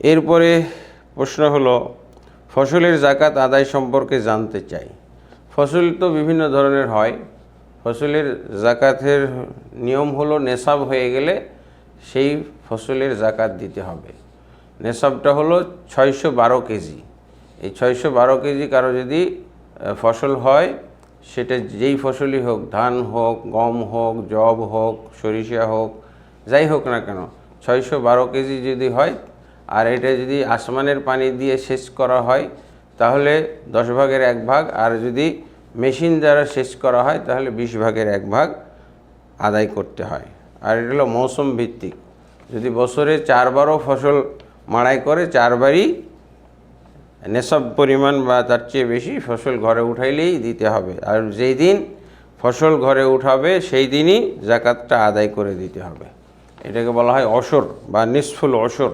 এরপরে প্রশ্ন হলো, ফসলের জাকাত আদায় সম্পর্কে জানতে চাই। ফসল তো বিভিন্ন ধরনের হয়। ফসলের জাকাতের নিয়ম হলো নেশাব হয়ে গেলে সেই ফসলের জাকাত দিতে হবে। নেশাবটা হলো ছয়শো বারো কেজি। এই ছয়শো বারো কেজি কারও যদি ফসল হয়, সেটা যেই ফসলই হোক, ধান হোক, গম হোক জব হোক, সরিষা হোক, যাই হোক না কেন, ছয়শো বারো কেজি যদি হয় আর এটা যদি আসমানের পানি দিয়ে সেচ করা হয়, তাহলে দশ ভাগের এক ভাগ, আর যদি মেশিন দ্বারা সেচ করা হয়, তাহলে বিশ ভাগের এক ভাগ আদায় করতে হয়। আর এটা হলো মৌসুম ভিত্তিক। যদি বছরে চারবারও ফসল মাড়াই করে, চারবারই নেশাব পরিমাণ বা তার চেয়ে বেশি ফসল ঘরে উঠাইলেই দিতে হবে। আর যেই দিন ফসল ঘরে উঠাবে, সেই দিনই জাকাতটা আদায় করে দিতে হবে। এটাকে বলা হয় অসর বা নিষ্ফুল অসর।